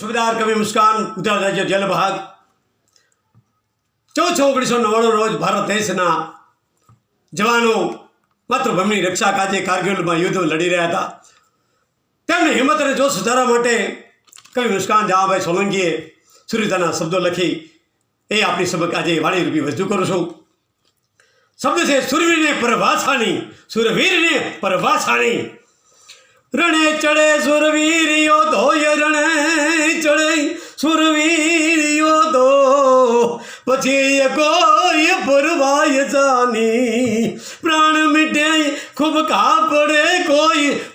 સુબેદાર કવિ મુસ્કાન ગુજરાત રાજ્ય જેલ ભાગ. ચૌદ ઓગણીસો નવ્વાણું રોજ ભારત દેશના જવાનો માતૃભૂમિની રક્ષા કાજે કારગિલમાં યુદ્ધ લડી રહ્યા હતા. તેમની હિંમત અને જોશ સુધારવા માટે કવિ મુસ્કાન જાવાભાઈ સોલંકીએ સુરિતાના શબ્દો લખી એ આપણી સબક આજે વાણી રૂપી રજૂ કરું છું. શબ્દ છે, સુરવીરને પરભાષાની સુરવીરને પરભાષાની રણે ચડે સુરવીરિયો ધોય રણે ચડે સુરવીરિયો ધો. પછી કોઈ પરવાય જાની. પ્રાણ મીઠે ખૂબ કાપડે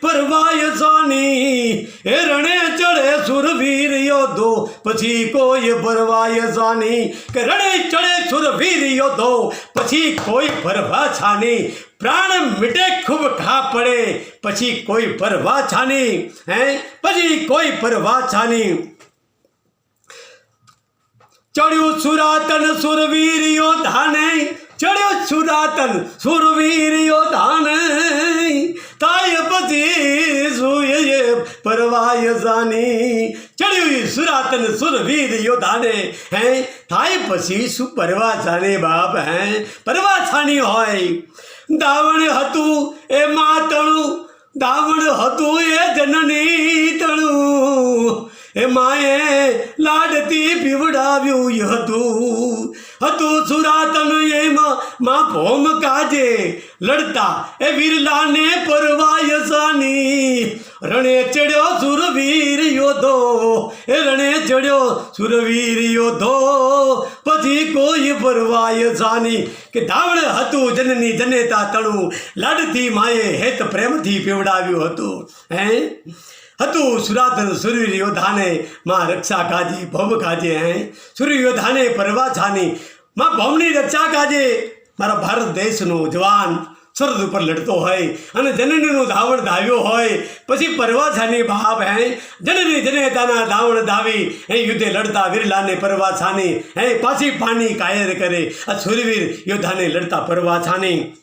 પરવાય જાની એ રણે ચડે સુરવીર યોધો પછી કોઈ પરવાય જાની કે રણે ચડે સુરવીર યોધો પછી કોઈ પરવા છાની પ્રાણ મિટે ખૂબ ઘા પડે પછી કોઈ પરવા છાની હે પછી કોઈ પરવા છાની ચડ્યું સુરાતન સુરવીર યોધાને ચડ્યું સુરાતન સુરવીર યોધાને તાય પછી સુયે પરવાય જાની. ચડ્યું સુરાતન સુરવીર યોધાને, હે? થાય પછી શું પરવા જાને બાપ, હે? પરવા છાની હોય. દાવણ હતું એ માતણું, દાવણ હતું એ જનની તણું. એ માએ લાડતી પીવડાવ્યું હતું. હતું સુરાતન એમાં, માં ભોમ કાજે લડતા. એ વીરલાને પરવાય સાની. રણે ચડ્યો સુરવીર યોધો. એ રણે ચડ્યો સુરવીર યોધો. પછી કોઈ પરવાય સાની કે ધાવણ હતું જનની જનેતા તણું લાડથી માએ હેત પ્રેમથી પીવડાવ્યું હતું. હે? હતું. સુરાતન સુરવીર યોધાને માં રક્ષા કાજી ભવ કાજે હે? સુરવીર યોધાને પરવા છાની માં ભવની રક્ષા કાજે? મારા ભારત દેશનો જવાન સરહદ ઉપર લડતો હોય અને જનનીનું ધાવણ ધાવ્યો હોય. પછી પરવાછાની બાપ હે? જનની જનેતાના ધાવણ ધાવી. હે યુદ્ધે લડતા વીરલાને પરવાછાની હે પાછી પાણી કાયર કરે. આ સુરવીર યોદ્ધાને લડતા પરવાછાની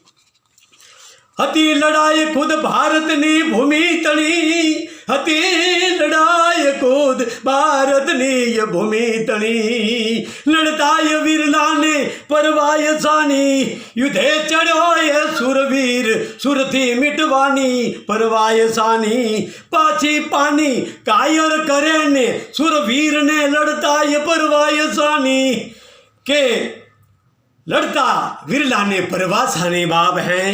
હતી લડાઈ ખુદ ભારતની ભૂમિ તણી. હતી લડાઈ ખુદ ભારતની ભૂમિ તણી લડતાય વીરલાને પરવાય સાની યુદ્ધે ચડ્યો એ સુરવીર સુરથી મિટવાની પરવાય સાની પાછી પાની કાયર કરે ને સુરવીરને લડતાય પરવાય સાની કે લડતા વીરલાને પરવાસાની બાપ હૈ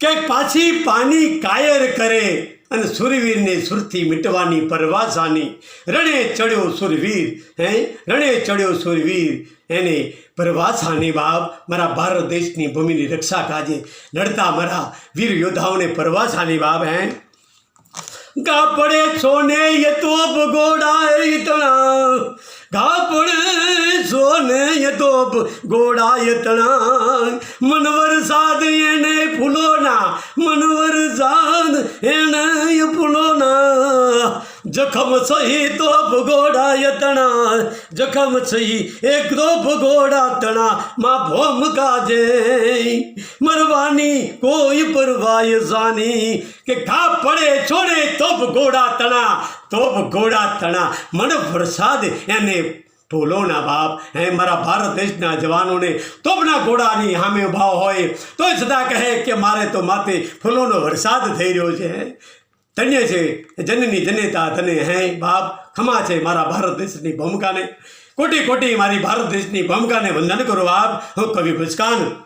કે પાછી પાણી કાયર કરે અને સુરવીરને સુરથી મિટવાની પરવાસાની, રણે ચડ્યો સુરવીર, હે? રણે ચડ્યો સુરવીર, એને પરવાસાની બાપ મારા ભારત દેશની ભૂમિની રક્ષા કાજે લડતા મારા વીર યોદ્ધાઓને પરવાસાની બાપ, હે? ગા પડે સોને યતો ભગોડા ઇતણા ગા પડે સોને યતો ભગોડા ગોડા ઇતણા મનવર સાદ એને ફૂલોના, મનવર સાદ એને ફૂલોના જખમ સહી તો ભગોડા યતણા, જખમ સહી એક તો ભગોડા તણા. માં ભોમ કાજે મરવાની કોઈ પરવાય જાની કે ઘા પડે છોડે તો ભગોડા તણા, તો ભગોડા તણા. મને વરસાદ એને ઢોલોના બાપ, હે મારા ભારત દેશના જવાનોને તોપના ઘોડાની સામે ભાવ હોય. તોય છતાં કહે કે મારે તો માથે ફૂલોનો વરસાદ થઈ રહ્યો છે. ધન્ય છે જનની જનેતા ધને હે, બાપ, ખમા છે મારા ભારત દેશની ભૂમિકાને. કોટી કોટી મારી ભારત દેશની ભૂમિકાને વંદન કરો બાપ હું કવિ ભુજકાન.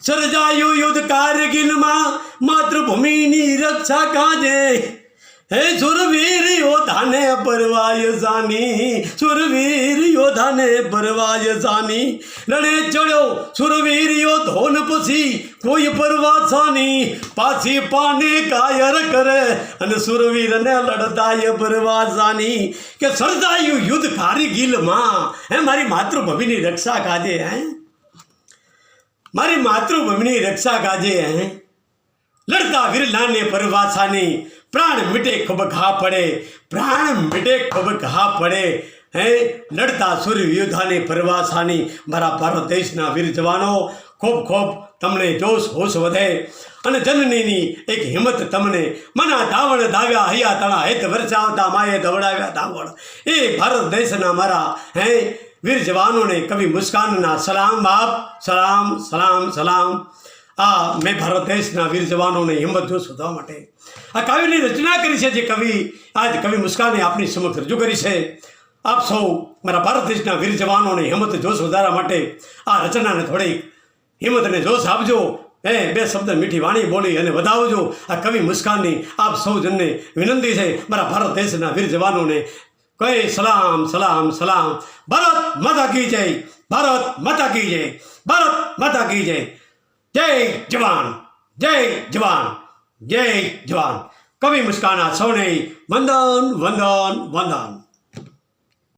સર્જાયું યુદ્ધ કારગિલમાં, માતૃભૂમિની રક્ષા કાજે. હે સુરવીર યોધાને પરવાય જાની સુરવીર યોધાને પરવાય જાની રણે ચડ્યો સુરવીર યોધોન પછી કોઈ પરવા છાની પાછી પાને કાયર કરે અને સુરવીરને લડતાય પરવા જાની કે સર્જાયું યુદ્ધ કારગિલમાં હે મારી માતૃભૂમિની રક્ષા કાજે હે મારી માતૃભૂમિની રક્ષા કાજે હે લડતા વીરલાને પરવાસાની પ્રાણ મીટે ખૂબ ઘા પડે, પ્રાણ મીટે ખૂબ ઘા પડે. હે, લડતા સૂર્ય પરવાસાની મારા ભારત દેશના વીર જવાનો, ખૂબ ખૂબ તમને જોશ હોશ વધે. અને જનનીની એક હિંમત તમને, મના ધાવણ ધાવ્યા હૈયા તણા હેત વરસાવતા માએ દવડાવ્યા ધાવણ. એ ભારત દેશના મારા, હે, વીર જવાનોને કવિ મુસ્કાનના સલામ બાપ, સલામ સલામ સલામ. આ મેં ભારત દેશના વીર જવાનોને હિંમત જો શોધવા માટે આ કાવ્યની રચના કરી છે જે કવિ આજ કવિ મુસ્કાને આપની સમક્ષ રજૂ કરી છે. આપ સૌ મારા ભારત દેશના વીર જવાનોને હિંમત જોશ વધારવા માટે આ રચનાને થોડીક હિંમતને જોશ આપજો. હે, બે શબ્દ મીઠી વાણી બોલી અને વધાવજો. આ કવિ મુસ્કાનની આપ સૌ જનને વિનંતી છે, મારા ભારત દેશના વીર જવાનોને કઈ સલામ સલામ સલામ. ભારત માતા કી જય, ભારત માતા કી જય, ભારત માતા કી જય. જય જવાન જય જવાન જય જવાન. કવિ મુસ્કાના સૌને વંદન વંદન વંદન.